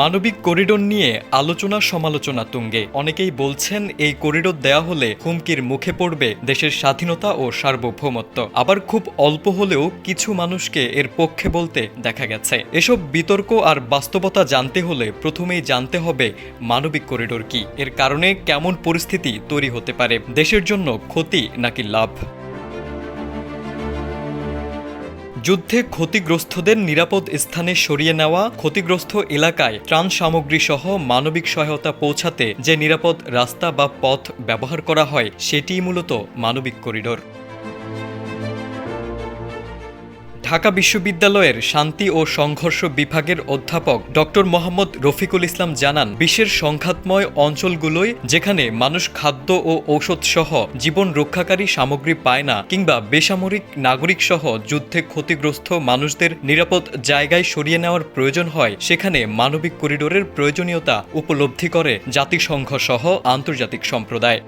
মানবিক করিডোর নিয়ে আলোচনা সমালোচনা তুঙ্গে। অনেকেই বলছেন, এই করিডোর দেয়া হলে হুমকির মুখে পড়বে দেশের স্বাধীনতা ও সার্বভৌমত্ব। আবার খুব অল্প হলেও কিছু মানুষকে এর পক্ষে বলতে দেখা গেছে। এসব বিতর্ক আর বাস্তবতা জানতে হলে প্রথমেই জানতে হবে, মানবিক করিডোর কি? এর কারণে কেমন পরিস্থিতি তৈরি হতে পারে? দেশের জন্য ক্ষতি নাকি লাভ? যুদ্ধে ক্ষতিগ্রস্তদের নিরাপদ স্থানে সরিয়ে নেওয়া ক্ষতিগ্রস্ত এলাকায় ত্রাণ সামগ্রী সহ মানবিক সহায়তা পৌঁছাতে যে নিরাপদ রাস্তা বা পথ ব্যবহার করা হয়, সেটিই মূলত মানবিক করিডোর। ঢাকা বিশ্ববিদ্যালয়ের শান্তি ও সংঘর্ষ বিভাগের অধ্যাপক ডক্টর মোহাম্মদ রফিকুল ইসলাম জানান, বিশ্বের সংঘাতময় অঞ্চলগুলোয় যেখানে মানুষ খাদ্য ও ঔষধ সহ জীবন রক্ষাকারী সামগ্রী পায় না কিংবা বেসামরিক নাগরিক সহ যুদ্ধে ক্ষতিগ্রস্ত মানুষদের নিরাপদ জায়গায় সরিয়ে নেওয়ার প্রয়োজন হয়, সেখানে মানবিক করিডোরের প্রয়োজনীয়তা উপলব্ধি করে জাতিসংঘ সহ আন্তর্জাতিক সম্প্রদায়।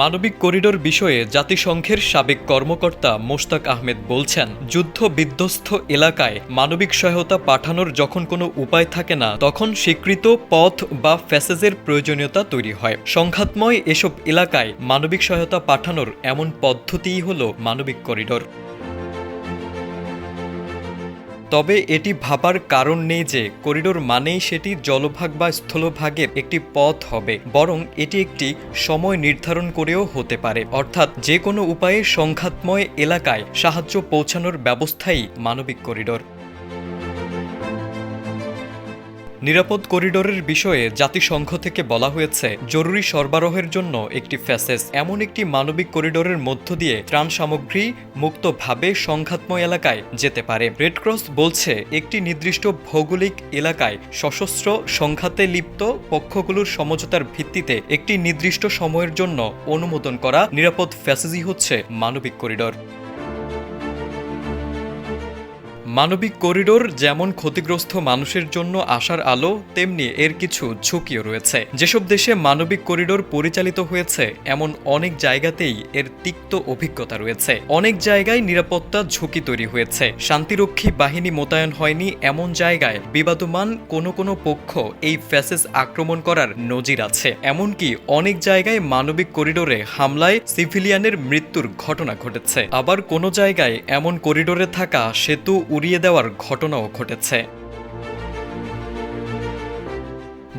মানবিক করিডোর বিষয়ে জাতিসংঘের সাবেক কর্মকর্তা মোশতাক আহমেদ বলছেন, যুদ্ধ বিধ্বস্ত এলাকায় মানবিক সহায়তা পাঠানোর যখন কোনো উপায় থাকে না, তখন স্বীকৃত পথ বা ফ্যাসেজের প্রয়োজনীয়তা তৈরি হয়। সংঘাতময় এসব এলাকায় মানবিক সহায়তা পাঠানোর এমন পদ্ধতিই হল মানবিক করিডোর। তবে এটি ভাবার কারণ নেই যে করিডোর মানেই সেটি জলভাগ বা স্থলভাগের একটি পথ হবে, বরং এটি একটি সময় নির্ধারণ করেও হতে পারে। অর্থাৎ যে কোনো উপায়ে সংঘাতময় এলাকায় সাহায্য পৌঁছানোর ব্যবস্থাই মানবিক করিডোর। নিরাপদ করিডোরের বিষয়ে জাতিসংঘ থেকে বলা হয়েছে, জরুরি সরবরাহের জন্য একটি ফ্যাসেস, এমন একটি মানবিক করিডোরের মধ্য দিয়ে ত্রাণ সামগ্রী মুক্তভাবে সংঘাতময় এলাকায় যেতে পারে। রেডক্রস বলছে, একটি নির্দিষ্ট ভৌগোলিক এলাকায় সশস্ত্র সংঘাতে লিপ্ত পক্ষগুলোর সমঝোতার ভিত্তিতে একটি নির্দিষ্ট সময়ের জন্য অনুমোদন করা নিরাপদ ফ্যাসেজই হচ্ছে মানবিক করিডোর। মানবিক করিডোর যেমন ক্ষতিগ্রস্ত মানুষের জন্য আশার আলো, তেমনি এর কিছু ঝুঁকিও রয়েছে। যেসব দেশে মানবিক করিডোর পরিচালিত হয়েছে, এমন অনেক জায়গাতেই এর তিক্ত অভিজ্ঞতা রয়েছে। অনেক জায়গায় নিরাপত্তা ঝুঁকি তৈরি হয়েছে। শান্তিরক্ষী বাহিনী মোতায়েন হয়নি এমন জায়গায় বিবাদমান কোনো কোনো পক্ষ এই ফ্যাসেস আক্রমণ করার নজির আছে। এমনকি অনেক জায়গায় মানবিক করিডোরে হামলায় সিভিলিয়ানের মৃত্যুর ঘটনা ঘটেছে। আবার কোনো জায়গায় এমন করিডোরে থাকা সেতু উড়িয়ে দেওয়ার ঘটনাও ঘটেছে।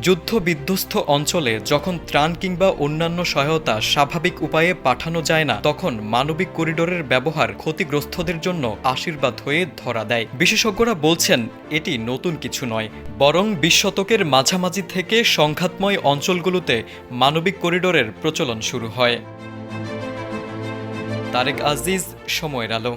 যুদ্ধ বিধ্বস্ত অঞ্চলে যখন ত্রাণ কিংবা অন্যান্য সহায়তা স্বাভাবিক উপায়ে পাঠানো যায় না, তখন মানবিক করিডোরের ব্যবহার ক্ষতিগ্রস্তদের জন্য আশীর্বাদ হয়ে ধরা দেয়। বিশেষজ্ঞরা বলছেন, এটি নতুন কিছু নয়, বরং বিশ শতকের মাঝামাঝি থেকে সংঘাতময় অঞ্চলগুলোতে মানবিক করিডোরের প্রচলন শুরু হয়। তারেক আজিজ, সময়ের আলো।